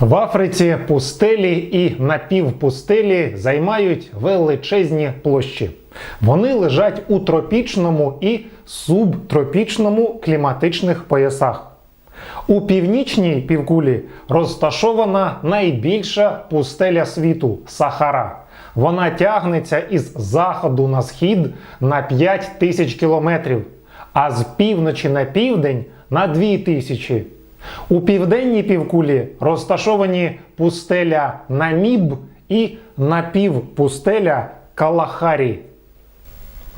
В Африці пустелі і напівпустелі займають величезні площі. Вони лежать у тропічному і субтропічному кліматичних поясах. У північній півкулі розташована найбільша пустеля світу Сахара. Вона тягнеться із заходу на схід на 5 тисяч кілометрів, а з півночі на південь на 2 тисячі. У південній півкулі розташовані пустеля Наміб і напівпустеля Калахарі.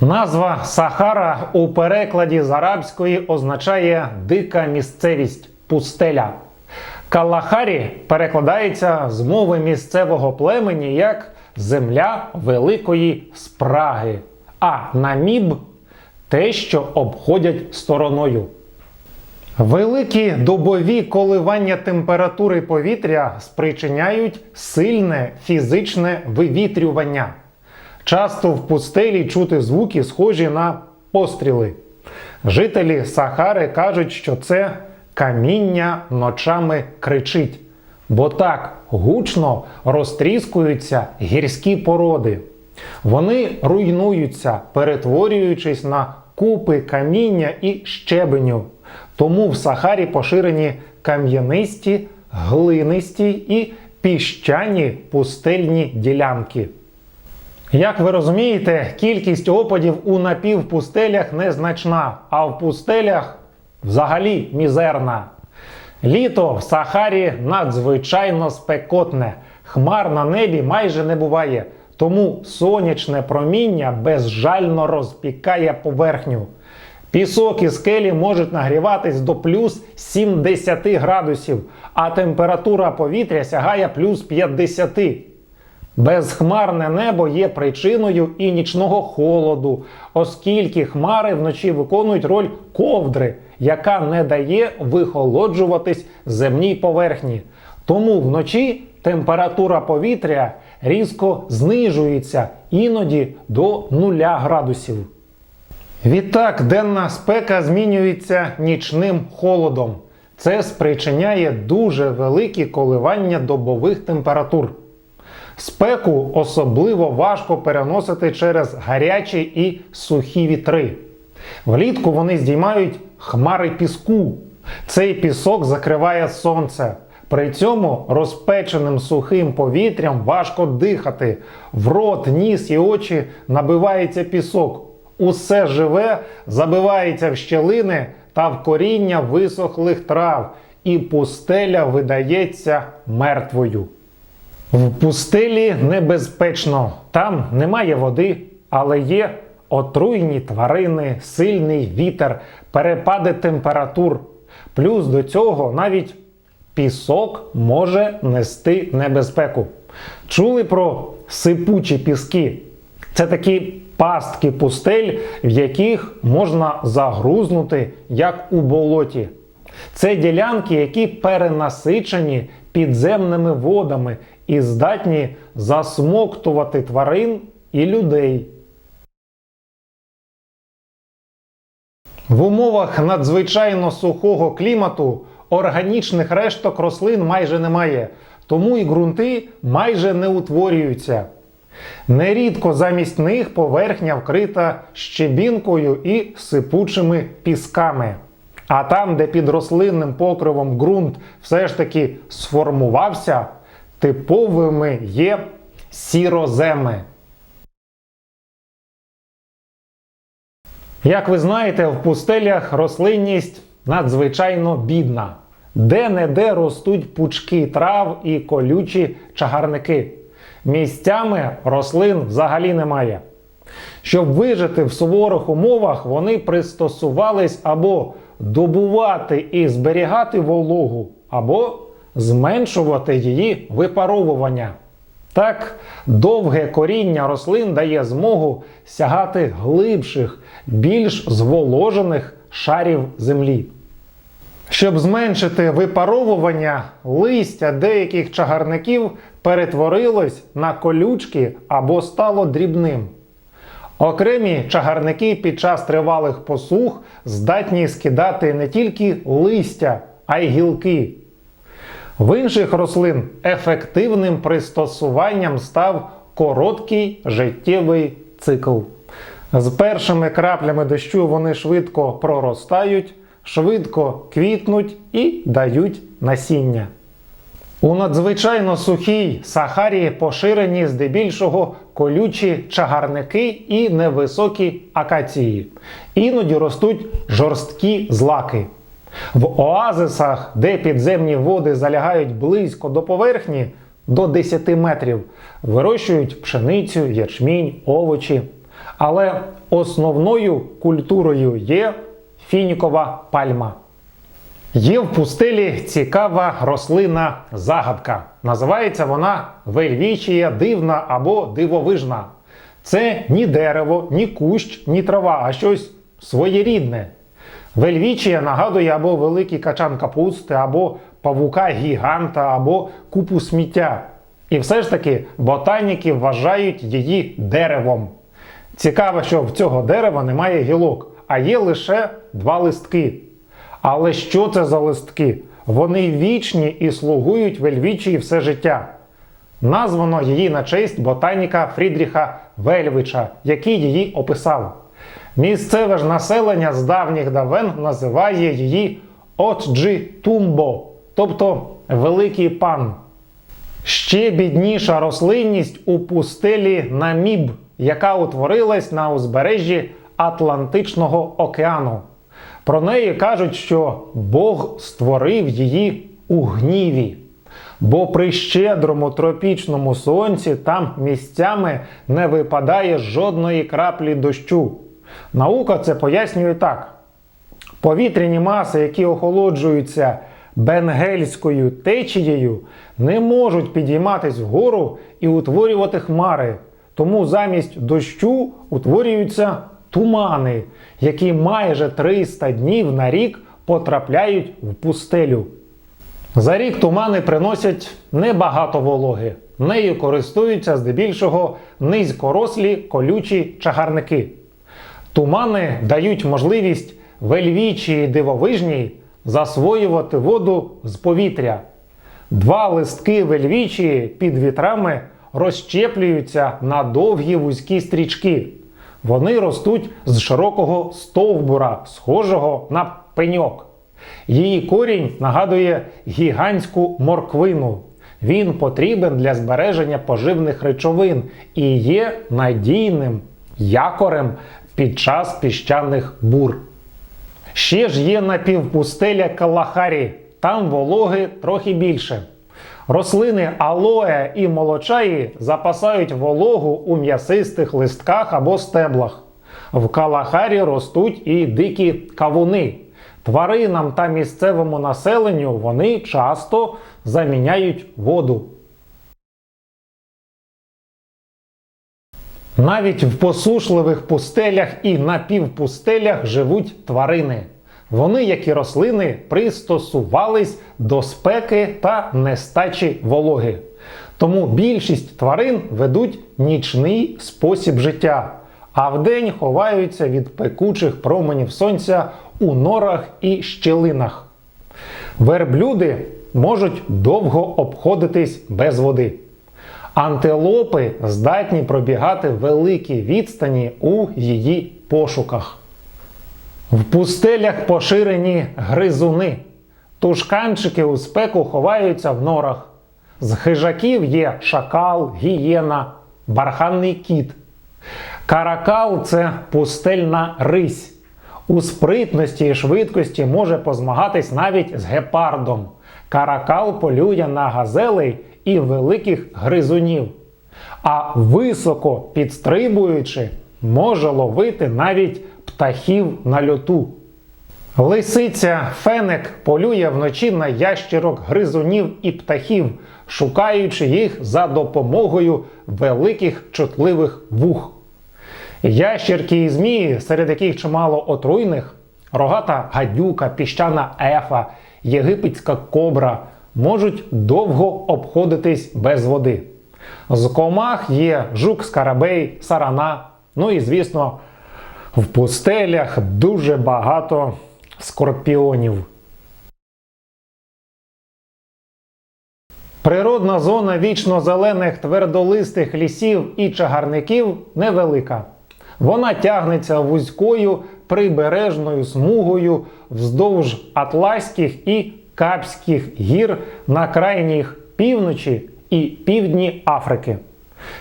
Назва Сахара у перекладі з арабської означає дика місцевість, пустеля. Калахарі перекладається з мови місцевого племені як земля великої спраги, а наміб те, що обходять стороною. Великі добові коливання температури повітря спричиняють сильне фізичне вивітрювання. Часто в пустелі чути звуки, схожі на постріли. Жителі Сахари кажуть, що це каміння ночами кричить, бо так гучно розтріскуються гірські породи. Вони руйнуються, перетворюючись на купи каміння і щебеню. Тому в Сахарі поширені кам'янисті, глинисті і піщані пустельні ділянки. Як ви розумієте, кількість опадів у напівпустелях незначна, а в пустелях взагалі мізерна. Літо в Сахарі надзвичайно спекотне, хмар на небі майже не буває, тому сонячне проміння безжально розпікає поверхню. Пісок і скелі можуть нагріватись до плюс 70 градусів, а температура повітря сягає плюс 50. Безхмарне небо є причиною і нічного холоду, оскільки хмари вночі виконують роль ковдри, яка не дає вихолоджуватись земній поверхні. Тому вночі температура повітря різко знижується іноді до 0 градусів. Відтак, денна спека змінюється нічним холодом. Це спричиняє дуже великі коливання добових температур. Спеку особливо важко переносити через гарячі і сухі вітри. Влітку вони здіймають хмари піску. Цей пісок закриває сонце. При цьому розпеченим сухим повітрям важко дихати. В рот, ніс і очі набивається пісок. Усе живе забивається в щелини та в коріння висохлих трав, і пустеля видається мертвою. В пустелі небезпечно, там немає води, але є отруйні тварини, сильний вітер, перепади температур. Плюс до цього навіть пісок може нести небезпеку. Чули про сипучі піски? Це такі пастки пустель, в яких можна загрузнути, як у болоті. Це ділянки, які перенасичені підземними водами і здатні засмоктувати тварин і людей. В умовах надзвичайно сухого клімату органічних решток рослин майже немає, тому і ґрунти майже не утворюються. Нерідко замість них поверхня вкрита щебінкою і сипучими пісками. А там, де під рослинним покривом ґрунт все ж таки сформувався, типовими є сіроземи. Як ви знаєте, в пустелях рослинність надзвичайно бідна. Де-не-де ростуть пучки трав і колючі чагарники. Місцями рослин взагалі немає. Щоб вижити в суворих умовах, вони пристосувались або добувати і зберігати вологу, або зменшувати її випаровування. Так, довге коріння рослин дає змогу сягати глибших, більш зволожених шарів землі. Щоб зменшити випаровування, листя деяких чагарників перетворилось на колючки або стало дрібним. Окремі чагарники під час тривалих посух здатні скидати не тільки листя, а й гілки. В інших рослин ефективним пристосуванням став короткий життєвий цикл. З першими краплями дощу вони швидко проростають, швидко квітнуть і дають насіння. У надзвичайно сухій Сахарі поширені здебільшого колючі чагарники і невисокі акації. Іноді ростуть жорсткі злаки. В оазисах, де підземні води залягають близько до поверхні до 10 метрів, вирощують пшеницю, ячмінь, овочі. Але основною культурою є фінікова пальма. Є в пустелі цікава рослина загадка. Називається вона вельвічія дивна або дивовижна. Це ні дерево, ні кущ, ні трава, а щось своєрідне. Вельвічія нагадує або великий качан капусти, або павука гіганта, або купу сміття. І все ж таки ботаніки вважають її деревом. Цікаво, що в цього дерева немає гілок, а є лише два листки. Але що це за листки? Вони вічні і слугують вельвічії все життя. Названо її на честь ботаніка Фрідріха Вельвича, який її описав. Місцеве ж населення з давніх давен називає її Отджі Тумбо, тобто Великий пан. Ще бідніша рослинність у пустелі Наміб, яка утворилась на узбережжі Атлантичного океану. Про неї кажуть, що Бог створив її у гніві. Бо при щедрому тропічному сонці там місцями не випадає жодної краплі дощу. Наука це пояснює так: повітряні маси, які охолоджуються бенгельською течією, не можуть підійматись вгору і утворювати хмари. Тому замість дощу утворюються тумани, які майже 300 днів на рік потрапляють в пустелю. За рік тумани приносять небагато вологи. Нею користуються здебільшого низькорослі колючі чагарники. Тумани дають можливість вельвічій дивовижній засвоювати воду з повітря. Два листки вельвічії під вітрами розщеплюються на довгі вузькі стрічки. Вони ростуть з широкого стовбура, схожого на пеньок. Її корінь нагадує гігантську морквину. Він потрібен для збереження поживних речовин і є надійним якорем під час піщаних бур. Ще ж є напівпустеля Калахарі, там вологи трохи більше. Рослини алоe і молочаї запасають вологу у м'ясистих листках або стеблах. В Калахарі ростуть і дикі кавуни. Тваринам та місцевому населенню вони часто заміняють воду. Навіть в посушливих пустелях і напівпустелях живуть тварини. Вони, як і рослини, пристосувались до спеки та нестачі вологи. Тому більшість тварин ведуть нічний спосіб життя, а вдень ховаються від пекучих променів сонця у норах і щілинах. Верблюди можуть довго обходитись без води. Антилопи здатні пробігати великі відстані у її пошуках. В пустелях поширені гризуни. Тушканчики у спеку ховаються в норах. З хижаків є шакал, гієна, барханний кіт. Каракал це пустельна рись. У спритності і швидкості може позмагатись навіть з гепардом. Каракал полює на газелей і великих гризунів. А високо підстрибуючи, може ловити навіть птахів на льоту. Лисиця феник полює вночі на ящерок гризунів і птахів, шукаючи їх за допомогою великих чутливих вух. Ящерки і змії, серед яких чимало отруйних, рогата гадюка, піщана ефа, єгипетська кобра можуть довго обходитись без води. З комах є жук, скарабей, сарана, ну і, звісно, в пустелях дуже багато скорпіонів. Природна зона вічно-зелених твердолистих лісів і чагарників невелика. Вона тягнеться вузькою прибережною смугою вздовж Атласських і Капських гір на крайніх півночі і півдні Африки.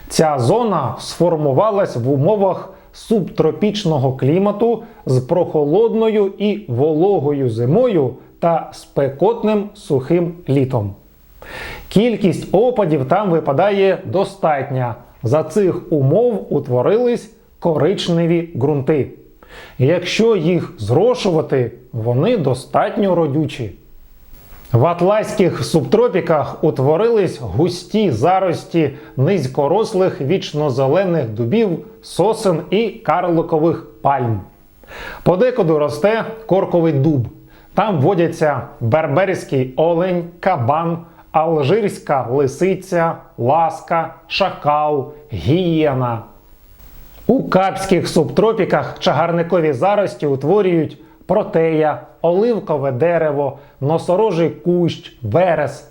Ця зона сформувалась в умовах субтропічного клімату з прохолодною і вологою зимою та спекотним сухим літом. Кількість опадів там випадає достатня. За цих умов утворились коричневі ґрунти. Якщо їх зрошувати, вони достатньо родючі. В атлантських субтропіках утворились густі зарості низькорослих вічнозелених дубів, сосен і карликових пальм. Подекуди росте корковий дуб. Там водяться берберський олень, кабан, алжирська лисиця, ласка, шакал, гієна. У капських субтропіках чагарникові зарості утворюють протея, оливкове дерево, носорожий кущ, верес.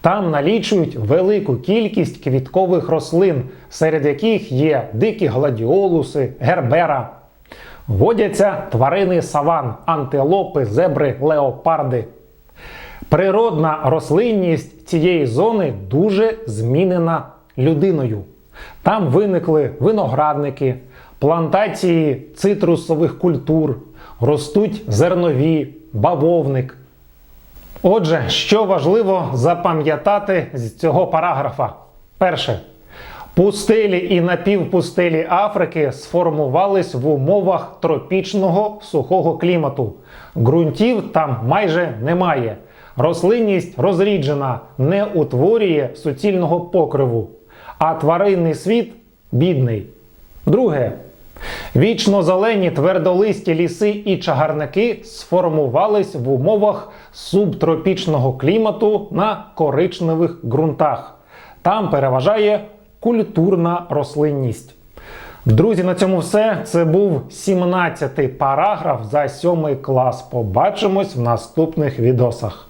Там налічують велику кількість квіткових рослин, серед яких є дикі гладіолуси, гербера. Водяться тварини саван, антилопи, зебри, леопарди. Природна рослинність цієї зони дуже змінена людиною. Там виникли виноградники, плантації цитрусових культур, ростуть зернові, бавовник. Отже, що важливо запам'ятати з цього параграфа? Перше. Пустелі і напівпустелі Африки сформувались в умовах тропічного сухого клімату. Ґрунтів там майже немає. Рослинність розріджена, не утворює суцільного покриву, а тваринний світ бідний. Друге. Вічно зелені твердолисті ліси і чагарники сформувались в умовах субтропічного клімату на коричневих ґрунтах. Там переважає культурна рослинність. Друзі, на цьому все. Це був 17-й параграф за 7 клас. Побачимось в наступних відосах.